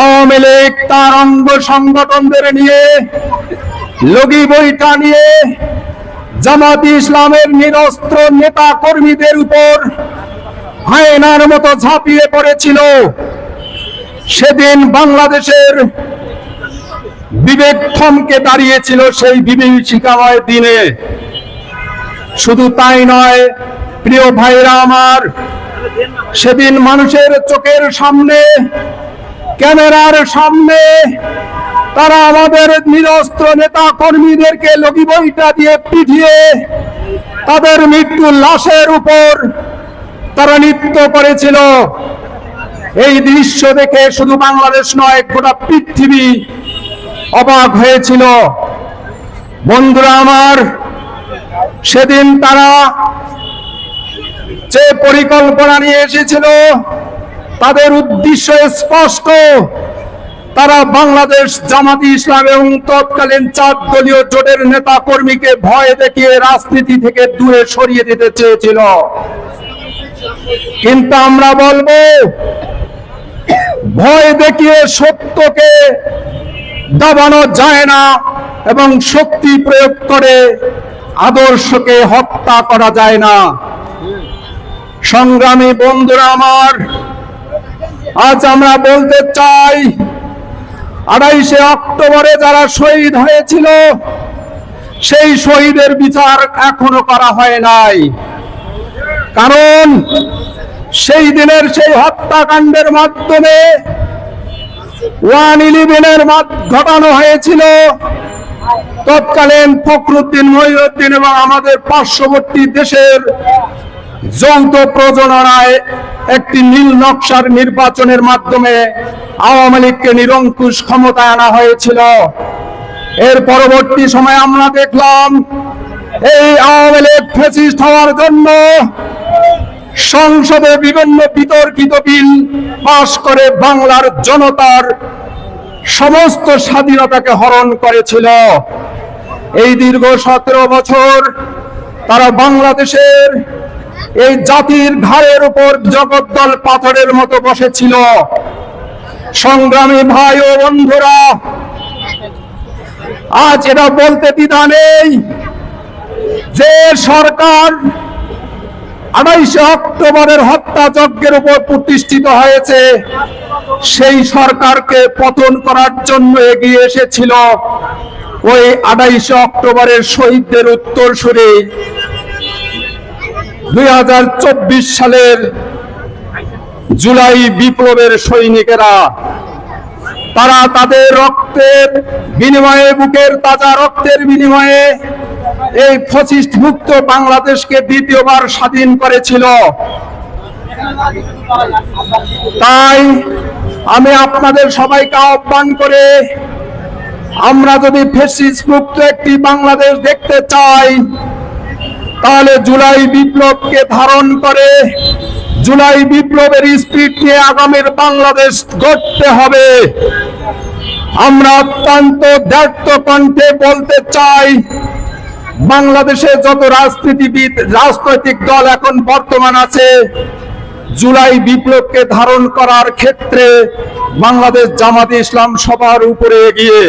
আওয়ামী লীগ তার অঙ্গ সংগঠনদের নিয়ে, লগি বইটা নিয়ে, জামাতি ইসলামের নিরস্ত্র নেতা কর্মীদের উপর হায়নার মতো ঝাঁপিয়ে পড়েছিল। সেদিন বাংলাদেশের বিবেক থমকে দাঁড়িয়েছিল সেই বিভীষিকাময় দিনে। শুধু তাই নয়, প্রিয় ভাইরা আমার, সেদিন মানুষের চোখের সামনে ক্যামেরার সামনে তারা আমাদের নিরস্ত্র নেতা কর্মীদেরকে লগি বইটা দিয়ে পিঠিয়ে তাদের মৃত্যু লাশের উপর তারা নৃত্য করেছিল। এই দৃশ্য দেখে শুধু বাংলাদেশ নয়, গোটা পৃথিবী অবাক হয়েছিল। বন্ধুরা আমার, সেদিন তারা যে পরিকল্পনা নিয়ে এসেছিল তাদের উদ্দেশ্য স্পষ্ট। তারা বাংলাদেশ জামাতি ইসলাম এবং তৎকালীন চার দলীয় জোটের নেতা কর্মীকে ভয় দেখিয়ে রাজনীতি থেকে দূরে সরিয়ে দিতে চেয়েছিল। কিন্তু আমরা বলব, ভয় দেখিয়ে সত্যকে দাবানো যায় না এবং শক্তি প্রয়োগ করে আদর্শকে হত্যা করা যায় না। সংগ্রামী বন্ধুরা আমার আজ আমরা বলতে চাই, আড়াইশে অক্টোবরে যারা শহীদ হয়েছিল, সেই শহীদের বিচার এখনও করা হয় নাই। কারণ সেই দিনের সেই হত্যাকাণ্ডের মাধ্যমে ওয়ান ইলেভেনের ঘটানো হয়েছিল। তৎকালীন ফখরুদ্দিন মহিউদ্দিন এবং আমাদের পার্শ্ববর্তী দেশের যৌথ প্রযোজনায় একটি নীল নকশার নির্বাচনের মাধ্যমে আওয়ামী লীগকে নিরঙ্কুশ ক্ষমতায় আনা হয়েছিল। এর পরবর্তী সময় আমরা দেখলাম, এই আওয়ামী লীগ ফেসিস্ট হওয়ার জন্য সংসদে বিভিন্ন বিতর্কিত বিল পাশ করে বাংলার জনতার সমস্ত স্বাধীনতাকে হরণ করেছিল। এই দীর্ঘ সতেরো বছর তারা বাংলাদেশের এই জাতির ঘাড়ের উপর জগদ্দল পাথরের মতো বসেছিল। সংগ্রামী ভাই ও বন্ধুরা, আজ এটা বলতে দ্বিধা নেই যে সরকার আড়াইশে অক্টোবরের হত্যাযজ্ঞের উপর প্রতিষ্ঠিত হয়েছে। সেই সরকারকে পতন করার জন্য এগিয়ে এসেছিল ওই আড়াইশে অক্টোবরের শহীদদের উত্তর সুরে দুই হাজার চব্বিশ সালের জুলাই বিপ্লবের সৈনিকেরা, তারা তাদের রক্তের বিনিময়ে, বুকের তাজা রক্তের বিনিময়ে এই ফসিস্ট মুক্ত বাংলাদেশকে দ্বিতীয়বার স্বাধীন করেছিল। তাই আমি আপনাদের সবাইকে আহ্বান করে আমরা যদি ফেসিস মুক্ত একটি বাংলাদেশ দেখতে চাই তাহলে জুলাই বিপ্লবকে ধারণ করে জুলাই বিপ্লবের স্পিড নিয়ে আগামীর বাংলাদেশ গড়তে হবে। আমরা অত্যন্ত দ্ব্যর্থ কণ্ঠে বলতে চাই, বাংলাদেশে যত রাজনীতিবিদ, রাজনৈতিক দল এখন বর্তমান আছে, জুলাই বিপ্লবকে ধারণ করার ক্ষেত্রে বাংলাদেশ জামাতে ইসলাম সবার উপরে এগিয়ে।